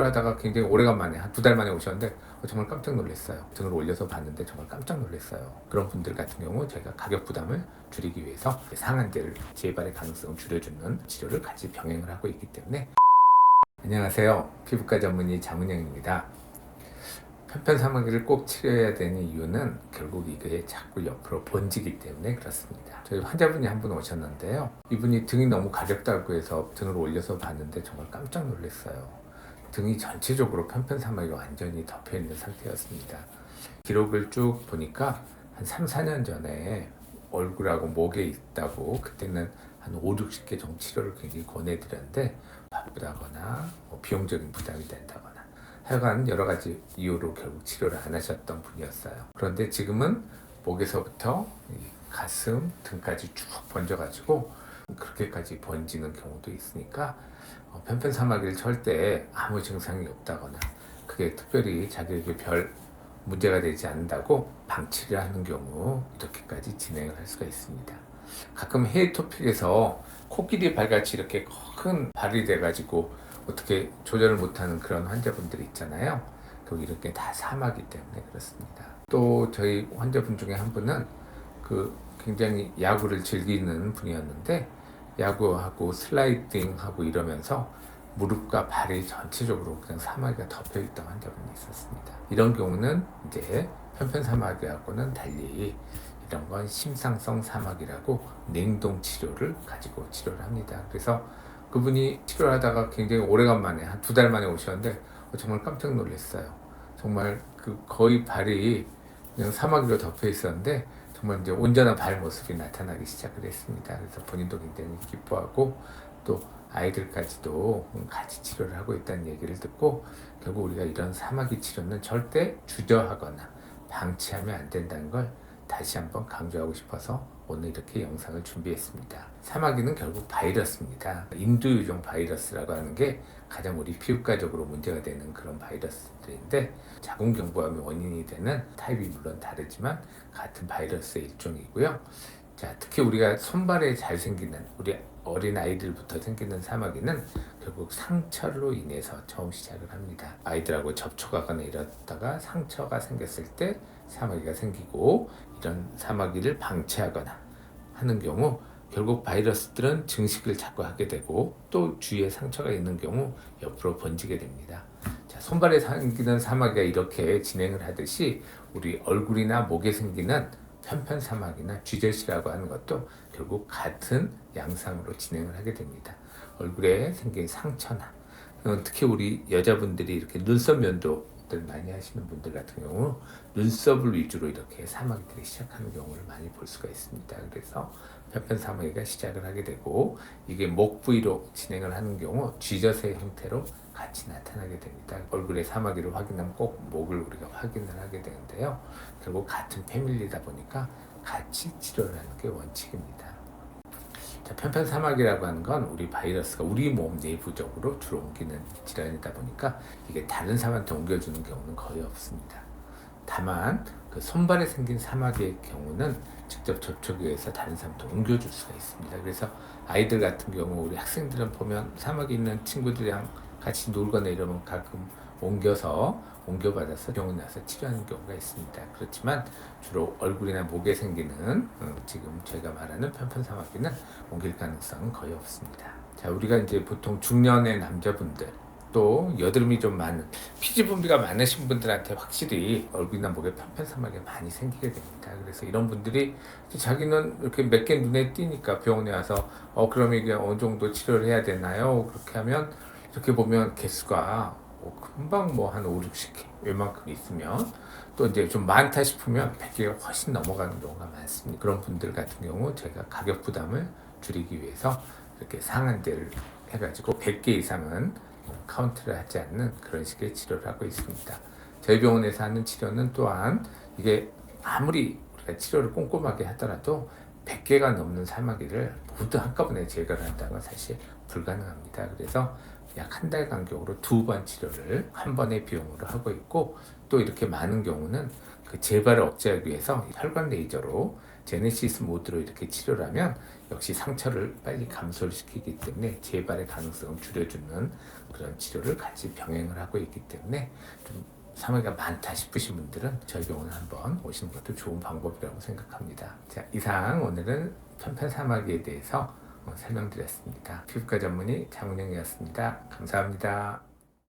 치료하다가 굉장히 오래간만에 한 두 달 만에 오셨는데 어, 정말 깜짝 놀랐어요. 등을 올려서 봤는데 정말 깜짝 놀랐어요. 그런 분들 같은 경우 저희가 가격 부담을 줄이기 위해서 상한제를 재발의 가능성을 줄여주는 치료를 같이 병행을 하고 있기 때문에 안녕하세요. 피부과 전문의 장은영입니다. 편편사마귀를 꼭 치료해야 되는 이유는 결국 이게 자꾸 옆으로 번지기 때문에 그렇습니다. 저희 환자분이 한 분 오셨는데요. 이분이 등이 너무 가렵다고 해서 등을 올려서 봤는데 정말 깜짝 놀랐어요. 등이 전체적으로 편편사마귀가 완전히 덮여 있는 상태였습니다. 기록을 쭉 보니까 한 3, 4년 전에 얼굴하고 목에 있다고 그때는 한 5, 60개 정도 치료를 굉장히 권해드렸는데 바쁘다거나 뭐 비용적인 부담이 된다거나 하여간 여러 가지 이유로 결국 치료를 안 하셨던 분이었어요. 그런데 지금은 목에서부터 이 가슴 등까지 쭉 번져가지고 그렇게까지 번지는 경우도 있으니까 어, 편편 사마귀를 찰때 아무 증상이 없다거나 그게 특별히 자기에게 별 문제가 되지 않는다고 방치를 하는 경우 이렇게까지 진행을 할 수가 있습니다. 가끔 해외 토픽에서 코끼리 발같이 이렇게 큰 발이 돼가지고 어떻게 조절을 못하는 그런 환자분들이 있잖아요. 그 이렇게 다 사마기 때문에 그렇습니다. 또 저희 환자분 중에 한 분은 그 굉장히 야구를 즐기는 분이었는데 야구하고 슬라이딩하고 이러면서 무릎과 발이 전체적으로 그냥 사마귀가 덮여 있던 환자분이 있었습니다. 이런 경우는 이제 편편 사마귀하고는 달리 이런 건 심상성 사마귀라고 냉동 치료를 가지고 치료를 합니다. 그래서 그분이 치료를 하다가 굉장히 오래간만에 한 두 달 만에 오셨는데 어, 정말 깜짝 놀랐어요. 정말 그 거의 발이 그냥 사마귀로 덮여 있었는데 정말 이제 온전한 발 모습이 나타나기 시작을 했습니다. 그래서 본인도 굉장히 기뻐하고 또 아이들까지도 같이 치료를 하고 있다는 얘기를 듣고 결국 우리가 이런 사마귀 치료는 절대 주저하거나 방치하면 안 된다는 걸 다시 한번 강조하고 싶어서 오늘 이렇게 영상을 준비했습니다. 사마귀는 결국 바이러스입니다. 인두유종 바이러스라고 하는 게 가장 우리 피부과적으로 문제가 되는 그런 바이러스들인데 자궁경부암의 원인이 되는 타입이 물론 다르지만 같은 바이러스의 일종이고요. 자, 특히 우리가 손발에 잘 생기는 우리 어린 아이들부터 생기는 사마귀는 결국 상처로 인해서 처음 시작을 합니다. 아이들하고 접촉하거나 이러다가 상처가 생겼을 때 사마귀가 생기고 이런 사마귀를 방치하거나 하는 경우 결국 바이러스들은 증식을 자꾸 하게 되고 또 주위에 상처가 있는 경우 옆으로 번지게 됩니다. 자, 손발에 생기는 사마귀가 이렇게 진행을 하듯이 우리 얼굴이나 목에 생기는 편편 사마귀나 쥐젖이라고 하는 것도 결국 같은 양상으로 진행을 하게 됩니다. 얼굴에 생긴 상처나 어, 특히 우리 여자분들이 이렇게 눈썹 면도 들 많이 하시는 분들 같은 경우 눈썹을 위주로 이렇게 사마귀들이 시작하는 경우를 많이 볼 수가 있습니다. 그래서 편편 사마귀가 시작을 하게 되고 이게 목 부위로 진행을 하는 경우 쥐젖의 형태로 같이 나타나게 됩니다. 얼굴에 사마귀를 확인하면 꼭 목을 우리가 확인을 하게 되는데요. 결국 같은 패밀리다 보니까 같이 치료를 하는 게 원칙입니다. 자, 편편사마귀라고 하는 건 우리 바이러스가 우리 몸 내부적으로 주로 옮기는 질환이다 보니까 이게 다른 사람한테 옮겨주는 경우는 거의 없습니다. 다만 그 손발에 생긴 사마귀의 경우는 직접 접촉에 의해서 다른 사람한테 옮겨줄 수가 있습니다. 그래서 아이들 같은 경우 우리 학생들은 보면 사마귀 있는 친구들이랑 같이 놀거나 이러면 가끔 옮겨서 옮겨받아서 병원 나서 치료하는 경우가 있습니다. 그렇지만 주로 얼굴이나 목에 생기는 음, 지금 제가 말하는 편편사마귀는 옮길 가능성은 거의 없습니다. 자, 우리가 이제 보통 중년의 남자분들 또 여드름이 좀 많은 피지 분비가 많으신 분들한테 확실히 얼굴이나 목에 편편사마귀가 많이 생기게 됩니다. 그래서 이런 분들이 자기는 이렇게 몇 개 눈에 띄니까 병원에 와서 어 그럼 이게 어느 정도 치료를 해야 되나요? 그렇게 하면 이렇게 보면 개수가 뭐 금방 뭐 한 5, 60개 웬만큼 있으면 또 이제 좀 많다 싶으면 100개가 훨씬 넘어가는 경우가 많습니다. 그런 분들 같은 경우 제가 가격 부담을 줄이기 위해서 이렇게 상한제를 해가지고 100개 이상은 카운트를 하지 않는 그런 식의 치료를 하고 있습니다. 저희 병원에서 하는 치료는 또한 이게 아무리 우리가 치료를 꼼꼼하게 하더라도 100개가 넘는 사마귀를 모두 한꺼번에 제거를 한다는 건 사실 불가능합니다. 그래서 약 한 달 간격으로 두 번 치료를 한 번의 비용으로 하고 있고 또 이렇게 많은 경우는 그 재발을 억제하기 위해서 혈관 레이저로 제네시스 모드로 이렇게 치료를 하면 역시 상처를 빨리 감소를 시키기 때문에 재발의 가능성을 줄여주는 그런 치료를 같이 병행을 하고 있기 때문에 좀 사마귀가 많다 싶으신 분들은 저희 병원 한번 오시는 것도 좋은 방법이라고 생각합니다. 자, 이상 오늘은 편편 사마귀에 대해서 어, 설명드렸습니다. 피부과 전문의 장은영이었습니다. 감사합니다.